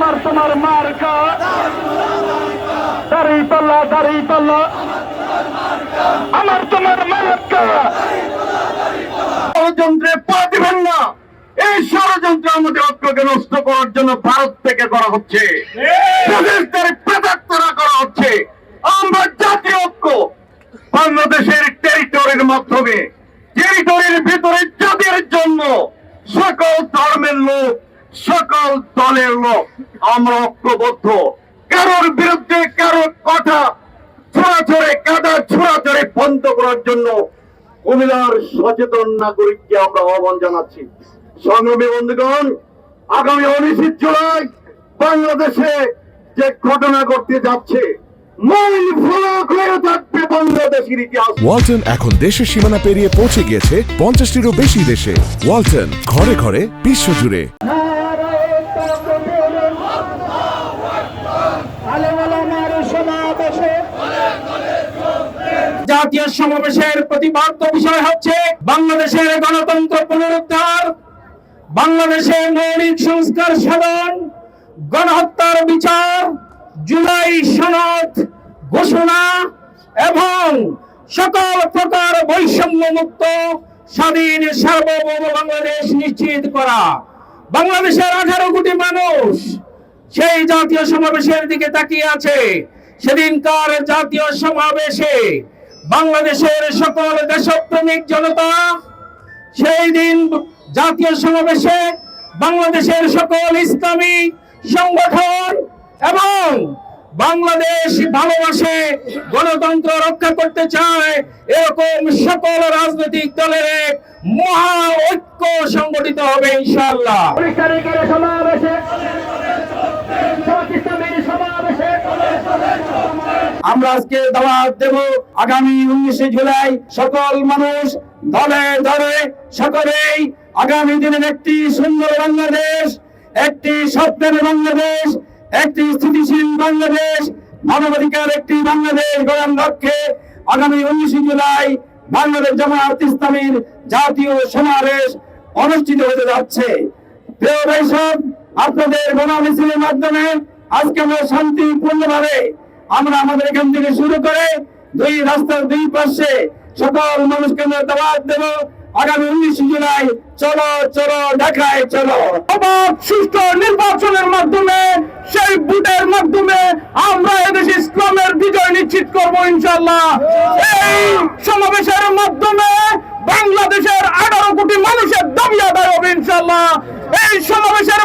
আমার তোমার মার্কা। দাঁড়িয়ে পাল্লা দাঁড়িয়ে পাল্লা। আমার তোমার মার্কা। পা দিবেন না। এই ষড়যন্ত্র আমাদের ঐক্যকে নষ্ট করার জন্য ভারত থেকে করা হচ্ছে। প্রেতাত্মরা করা হচ্ছে। আমরা জাতীয় ঐক্য বাংলাদেশের টেরিটরির মাধ্যমে টেরিটরির ভিতরে যাদের জন্য সকল ধর্মের লোক সকল দলের লোক আমরা ঐক্যবদ্ধ। কারোর বিরুদ্ধে কারোর কথা ছড়াছড়ে, কাদা ছড়াছড়ে বন্ধ করার জন্য কুমিল্লার সচেতন নাগরিককে আমরা আহ্বান জানাচ্ছি। সংগ্রামী বন্ধুগণ, আগামী উনিশে জুলাই বাংলাদেশে যে ঘটনা ঘটতে যাচ্ছে ওয়ালটন এখন দেশের সীমানা পেরিয়ে পৌঁছে গিয়েছে পঞ্চাশটিরও বেশি দেশে। ওয়ালটন, ঘরে ঘরে, বিশ্বজুড়ে। জাতীয় সমাবেশের প্রতিপাদ্য বিষয় হচ্ছে বাংলাদেশের গণতন্ত্র পুনরুদ্ধার, বাংলাদেশের মৌলিক সংস্কার সাধন, গণহত্যার বিচার, জুলাই সনদ ঘোষণা এবং সকল প্রকার বৈষম্য মুক্ত স্বাধীন, সার্বভৌম বাংলাদেশ নিশ্চিত করা। বাংলাদেশের আঠারো কোটি মানুষ সেই জাতীয় সমাবেশের দিকে তাকিয়ে আছে। সেদিনকার জাতীয় সমাবেশে বাংলাদেশের সকল দেশপ্রেমিক জনতা, সেই দিন জাতীয় সমাবেশে বাংলাদেশের সকল ইসলামী সংগঠন এবং বাংলাদেশ ভালোবাসে গণতন্ত্র রক্ষা করতে চায় এরকম সকল রাজনৈতিক দলের এক মহা ঐক্য সংগঠিত হবে ইনশাআল্লাহ সমাবেশে পাকিস্তানের সমাবেশে আমরা আজকে দাওয়াত দেব আগামী উনিশে জুলাই। সকল মানুষ দলে দলে সকলেই আগামী দিনের একটি সুন্দর বাংলাদেশ, একটি স্বপ্নের বাংলাদেশ, একটি স্থিতিশীল বাংলাদেশ, মানবাধিকার একটি বাংলাদেশ গড়ার লক্ষ্যে আগামী উনিশে জুলাই বাংলাদেশ জামায়াত ইসলামীর জাতীয় সমাবেশ অনুষ্ঠিত হতে যাচ্ছে। প্রিয় ভাই আপনাদের গণমিছিলের মাধ্যমে আজকে আমরা শান্তিপূর্ণভাবে আমরা আমাদের এখান থেকে শুরু করে দুই রাস্তার দুই পাশে সকল মানুষকে আমরা দাওয়াত দেব। আগামী উনিশে জুলাই, চলো চলো ঢাকায় চলো। অবাধ সুষ্ঠু নির্বাচনের মাধ্যমে, সেই ভোটের মাধ্যমে আমরা এদেশে ইসলামের বিজয় নিশ্চিত করব ইনশাল্লাহ এই সমাবেশের মাধ্যমে বাংলাদেশের আঠারো কোটি মানুষের দাবি আদায় হবে ইনশাল্লাহ এই সমাবেশের